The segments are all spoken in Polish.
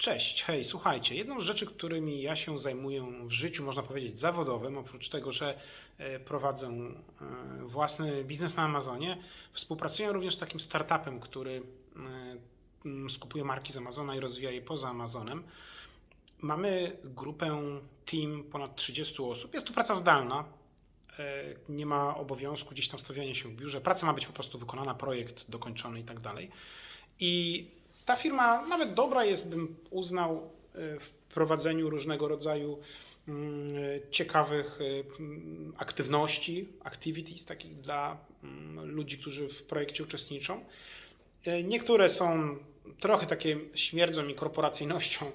Cześć, hej, słuchajcie, jedną z rzeczy, którymi ja się zajmuję w życiu, można powiedzieć, zawodowym, oprócz tego, że e, prowadzę e, własny biznes na Amazonie, współpracuję również z takim startupem, który e, skupuje marki z Amazona i rozwija je poza Amazonem. Mamy grupę, team ponad 30 osób. Jest to praca zdalna. Nie ma obowiązku gdzieś tam stawiania się w biurze. Praca ma być po prostu wykonana, projekt dokończony i tak dalej. I ta firma nawet dobra jest, bym uznał, e, w prowadzeniu różnego rodzaju mm, ciekawych e, mm, aktywności, activities takich dla mm, ludzi, którzy w projekcie uczestniczą. E, Niektóre są trochę takie śmierdzą mi korporacyjnością,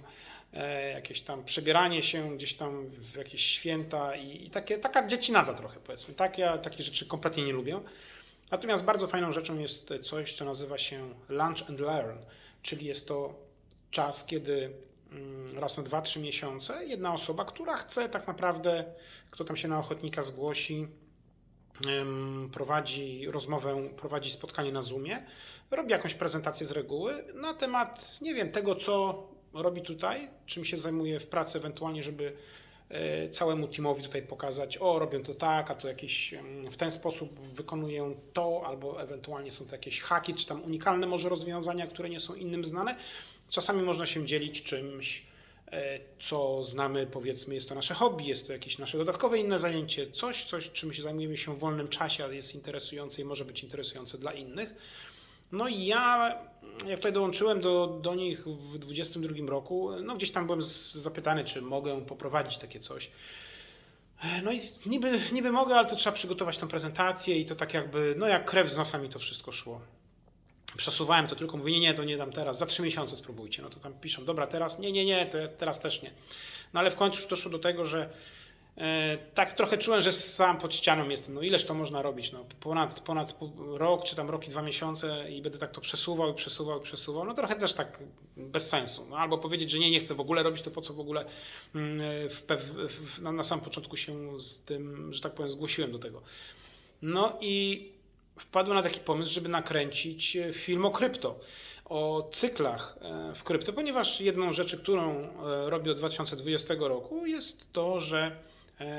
jakieś tam przebieranie się gdzieś tam w jakieś święta i, i takie, taka dziecinada trochę powiedzmy. Tak, ja takie rzeczy kompletnie nie lubię. Natomiast bardzo fajną rzeczą jest coś, co nazywa się Lunch and Learn, czyli jest to czas, kiedy mm, raz na 2-3 miesiące jedna osoba, która chce tak naprawdę, kto tam się na ochotnika zgłosi, prowadzi rozmowę, prowadzi spotkanie na Zoomie, robi jakąś prezentację z reguły na temat, nie wiem, tego, co robi tutaj, czym się zajmuje w pracy, ewentualnie, żeby całemu teamowi tutaj pokazać, o, robią to tak, a to jakieś w ten sposób wykonuję to, albo ewentualnie są to jakieś haki, czy tam unikalne może rozwiązania, które nie są innym znane. Czasami można się dzielić czymś, e, co znamy, powiedzmy, jest to nasze hobby, jest to jakieś nasze dodatkowe inne zajęcie, coś, coś, czym się zajmujemy się w wolnym czasie, ale jest interesujące i może być interesujące dla innych. No i ja, jak tutaj dołączyłem do, do nich w 2022 roku, no gdzieś tam byłem zapytany, czy mogę poprowadzić takie coś. No i niby, niby mogę, ale to trzeba przygotować tą prezentację i to tak jakby, no jak krew z nosa mi to wszystko szło. Przesuwałem to tylko, mówię, nie, nie, to nie dam teraz, za trzy miesiące spróbujcie. No to tam piszą, dobra, teraz, nie, nie, nie, to teraz też nie. No ale w końcu już doszło do tego, że tak trochę czułem, że sam pod ścianą jestem. No ileż to można robić? No, ponad, ponad rok, czy tam rok i dwa miesiące i będę tak to przesuwał i przesuwał i przesuwał. No trochę też tak bez sensu. No, albo powiedzieć, że nie, nie chcę w ogóle robić, to po co w ogóle mm, w, w, na, na sam początku się z tym, że tak powiem, zgłosiłem do tego. No i wpadłem na taki pomysł, żeby nakręcić e, film o krypto, o cyklach e, w krypto, ponieważ jedną rzeczy, którą e, robię od 2020 roku jest to, że e,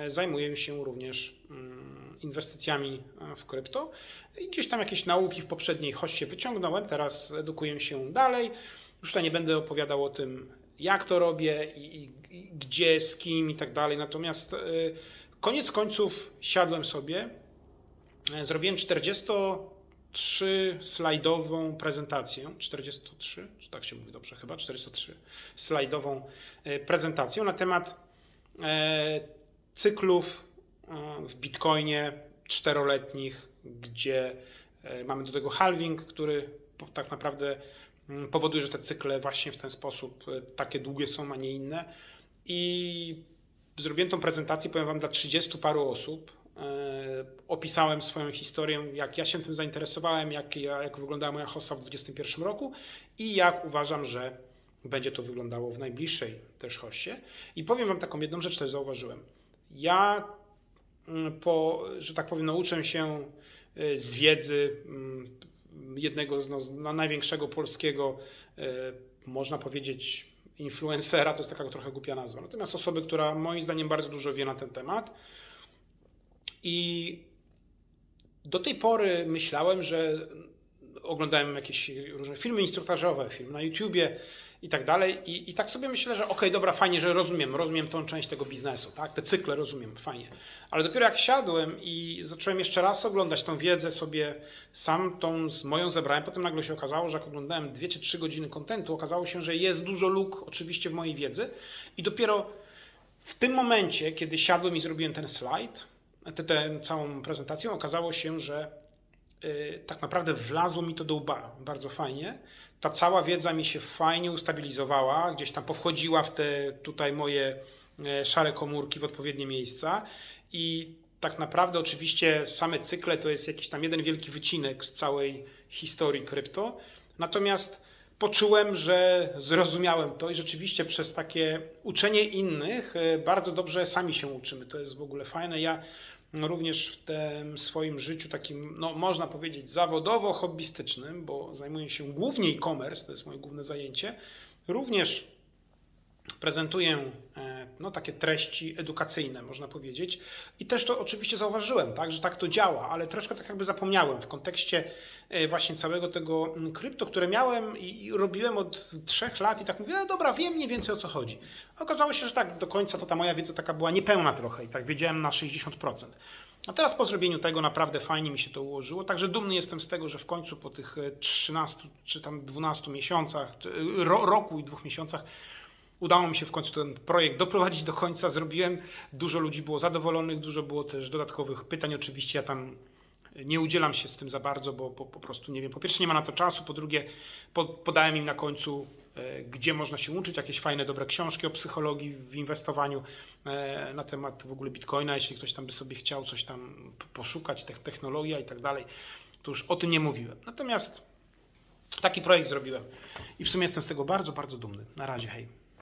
zajmuję się również mm, inwestycjami e, w krypto. I gdzieś tam jakieś nauki w poprzedniej hoście wyciągnąłem, teraz edukuję się dalej. Już tutaj nie będę opowiadał o tym, jak to robię i, i, i gdzie, z kim i tak dalej. Natomiast e, koniec końców siadłem sobie, e, zrobiłem 43 slajdową prezentację, 43, czy tak się mówi dobrze? Chyba, 403 slajdową e, prezentację na temat e, cyklów e, w Bitcoinie czteroletnich, gdzie e, mamy do tego halving, który tak naprawdę mm, powoduje, że te cykle właśnie w ten sposób e, takie długie są, a nie inne. I zrobiłem tą prezentację, powiem Wam, dla 30 paru osób. Opisałem swoją historię, jak ja się tym zainteresowałem, jak, ja, jak wyglądała moja hossa w 2021 roku i jak uważam, że będzie to wyglądało w najbliższej też hoście. I powiem Wam taką jedną rzecz, też zauważyłem. Ja mm, po, że tak powiem, nauczę się y, z wiedzy mm, jednego z no, największego polskiego, y, można powiedzieć, influencera, to jest taka trochę głupia nazwa. Natomiast osoby, która moim zdaniem bardzo dużo wie na ten temat. I do tej pory myślałem, że oglądałem jakieś różne filmy instruktażowe, film na YouTubie i tak dalej. I, i tak sobie myślę, że okej, dobra, fajnie, że rozumiem, rozumiem tą część tego biznesu, tak? Te cykle rozumiem, fajnie. Ale dopiero jak siadłem i zacząłem jeszcze raz oglądać tą wiedzę sobie, sam tą z moją zebrałem, potem nagle się okazało, że jak oglądałem dwie czy trzy godziny kontentu, okazało się, że jest dużo luk oczywiście w mojej wiedzy i dopiero w tym momencie, kiedy siadłem i zrobiłem ten slajd, tę całą prezentację, okazało się, że tak naprawdę wlazło mi to do łba bardzo fajnie. Ta cała wiedza mi się fajnie ustabilizowała, gdzieś tam powchodziła w te tutaj moje e, szare komórki w odpowiednie miejsca i tak naprawdę oczywiście same cykle to jest jakiś tam jeden wielki wycinek z całej historii krypto. Natomiast poczułem, że zrozumiałem to i rzeczywiście przez takie uczenie innych e, bardzo dobrze sami się uczymy. To jest w ogóle fajne. Ja również w tym swoim życiu takim, no, można powiedzieć, zawodowo-hobbystycznym, bo zajmuję się głównie e-commerce, to jest moje główne zajęcie, również prezentuję e, no, takie treści edukacyjne, można powiedzieć. I też to oczywiście zauważyłem, tak, że tak to działa, ale troszkę tak jakby zapomniałem w kontekście e, właśnie całego tego mm, krypto, które miałem i, robiłem od trzech lat i tak mówię, no dobra, wiem mniej więcej o co chodzi. Okazało się, że tak do końca to ta moja wiedza taka była niepełna trochę i tak wiedziałem na 60%. A teraz po zrobieniu tego naprawdę fajnie mi się to ułożyło, także dumny jestem z tego, że w końcu po tych e, 13 czy tam 12 miesiącach, roku i dwóch miesiącach udało mi się w końcu ten projekt doprowadzić do końca, zrobiłem, dużo ludzi było zadowolonych, dużo było też dodatkowych pytań, oczywiście ja tam nie udzielam się z tym za bardzo, bo po, po prostu nie wiem, po pierwsze nie ma na to czasu, po drugie po, podałem im na końcu, e, gdzie można się uczyć, jakieś fajne, dobre książki o psychologii w inwestowaniu e, na temat w ogóle bitcoina, jeśli ktoś tam by sobie chciał coś tam poszukać, tech- technologia i tak dalej, to już o tym nie mówiłem. Natomiast taki projekt zrobiłem i w sumie jestem z tego bardzo, bardzo dumny. Na razie, hej.